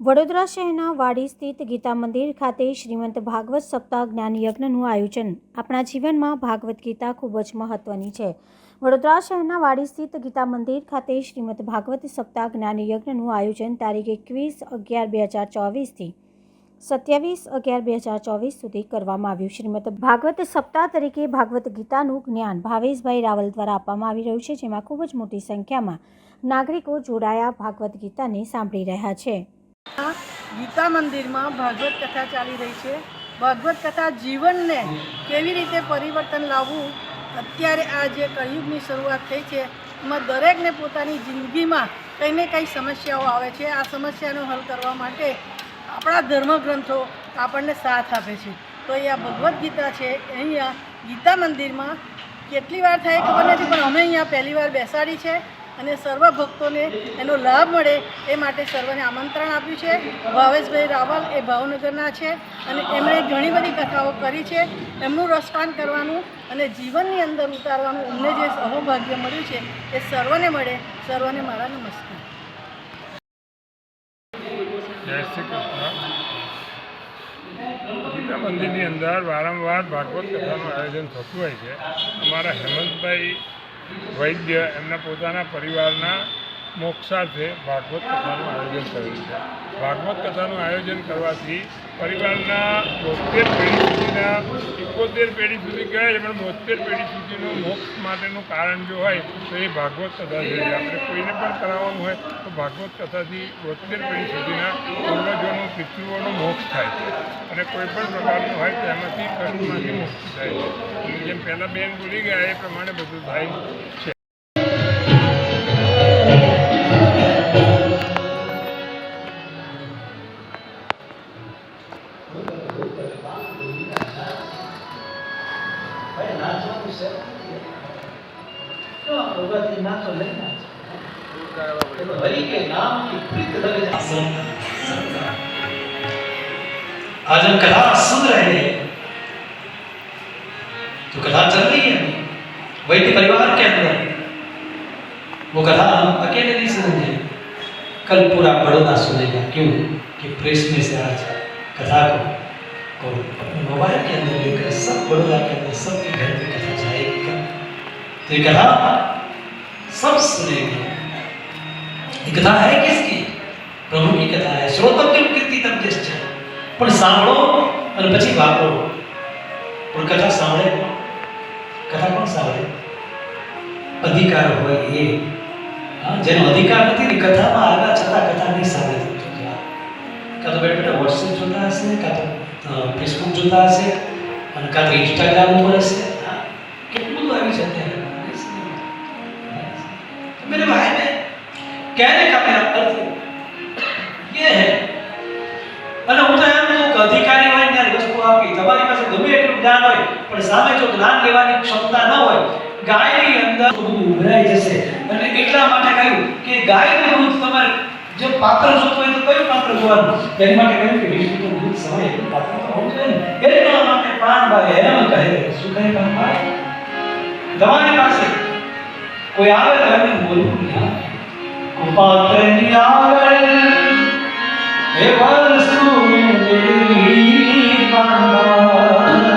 વડોદરા શહેરના વાડી સ્થિત ગીતા મંદિર ખાતે શ્રીમંત ભાગવત સપ્તાહ જ્ઞાન યજ્ઞનું આયોજન. આપણા જીવનમાં ભાગવત ગીતા ખૂબ જ મહત્વની છે. વડોદરા શહેરના વાડી સ્થિત ગીતા મંદિર ખાતે શ્રીમદ ભાગવત સપ્તાહ જ્ઞાન યજ્ઞનું આયોજન તારીખ એકવીસ અગિયાર બે હજાર ચોવીસથી સત્યાવીસ અગિયાર બે હજાર ચોવીસ સુધી કરવામાં આવ્યું. શ્રીમદ ભાગવત સપ્તાહ તરીકે ભાગવત ગીતાનું જ્ઞાન ભાવેશભાઈ રાવલ દ્વારા આપવામાં આવી રહ્યું છે, જેમાં ખૂબ જ મોટી સંખ્યામાં નાગરિકો જોડાયા ભાગવત ગીતાને સાંભળી રહ્યા છે. ગીતા મંદિરમાં ભાગવત કથા ચાલી રહી છે. ભાગવત કથા જીવનને કેવી રીતે પરિવર્તન લાવવું? અત્યારે આ જે કળિયુગની શરૂઆત થઈ છે, એમાં દરેકને પોતાની જિંદગીમાં કંઈ ને કંઈ સમસ્યાઓ આવે છે. આ સમસ્યાનો હલ કરવા માટે આપણા ધર્મગ્રંથો આપણને સાથ આપે છે. તો અહીંયા ભગવદ્ ગીતા છે. અહીંયા ગીતા મંદિરમાં કેટલી વાર થાય ખબર નથી, પણ અમે અહીંયા પહેલી વાર બેસાડી છે. અને સર્વ ભક્તોને એનો લાભ મળે એ માટે સર્વને આમંત્રણ આપ્યું છે. ભાવેશભાઈ રાવલ એ ભાવનગરના છે અને એમણે ઘણી બધી કથાઓ કરી છે. એમનું રસપાન કરવાનું અને જીવનની અંદર ઉતારવાનું અમને જે સૌભાગ્ય મળ્યું છે એ સર્વને મળે. સર્વને મારા નમસ્કાર. જય શ્રી ગીતા મંદિરની અંદર વારંવાર ભાગવત કથાનું આયોજન થતું હોય છે. અમારા હેમંતભાઈ વૈદ્ય એમના પોતાના પરિવારના મોક્ષાર્થે ભાગવત કથાનું આયોજન કરેલું છે. ભાગવત કથાનું આયોજન કરવાથી પરિવારના બોતેર પેઢી સુધીના, એકોતેર પેઢી સુધી ગયા છે, પણ બોતેર પેઢી સુધીનું મોક્ષ માટેનું કારણ જો હોય, તો એ ભાગવત કથા છે. આપણે કોઈને પણ કરાવવાનું હોય, તો ભાગવત કથાથી બોતેર પેઢી સુધીના પૂર્વજોનો, પિતૃઓનો મોક્ષ થાય છે. અને કોઈ પણ પ્રકારનું હોય, તો એમાંથી કર્મમાંથી મુક્તિ થાય છે. જેમ પહેલાં બેન બોલી ગયા, એ પ્રમાણે બધું થાય છે. आज हम कथा सुन रहे हैं। तो कथा चल रही है। वैद्य परिवार के अंदर। वो कथा हम अकेले नहीं सुनेंगे। कल पूरा बड़ौदा सुनेगा। क्यों? कि प्रेस में से आज कथा को मोबाइल के अंदर लेकर सब बड़ौदा के अंदर, सबके घर में तो ये कथा सब सुनेंगे ये कथा है किसकी प्रभु की कथा है श्रोतम के कीर्तितम ज्येष्ठ પણ સાંભળો અને પછી વાપરો પણ કથા સાંભળે કોણ કથા કોણ સાંભળે અધિકાર હોય એ હા જેનો અધિકાર નથી ને કથામાં આવ્યા છતાં કથા નહીં સાંભળે કાં તો બેઠા બેઠા વોટ્સએપ જોતા હશે કાં તો ફેસબુક જોતા હશે અને કાં તો ઇન્સ્ટાગ્રામ ઉપર હશે જ્ઞાન હોય પણ સામે જો જ્ઞાન લેવાની ક્ષમતા ન હોય ગાયની અંદર બધું ઉભરાઈ જશે અને એટલા માટે કહ્યું કે ગાયનું દૂધ તમારે જો પાત્ર જોતું હોય તો કયું પાત્ર જોવાનું તેની માટે કહ્યું કે વિષ્ણુ દૂધ સમય એટલું પાત્ર તો હોવું જોઈએ ને એટલા માટે પાનભાઈ એમ કહે શું કહે પાનભાઈ તમારી પાસે કોઈ આવે તો એમને બોલવું નહીં કુપાત્રની આગળ હે વસ્તુ મેળી પાનભાઈ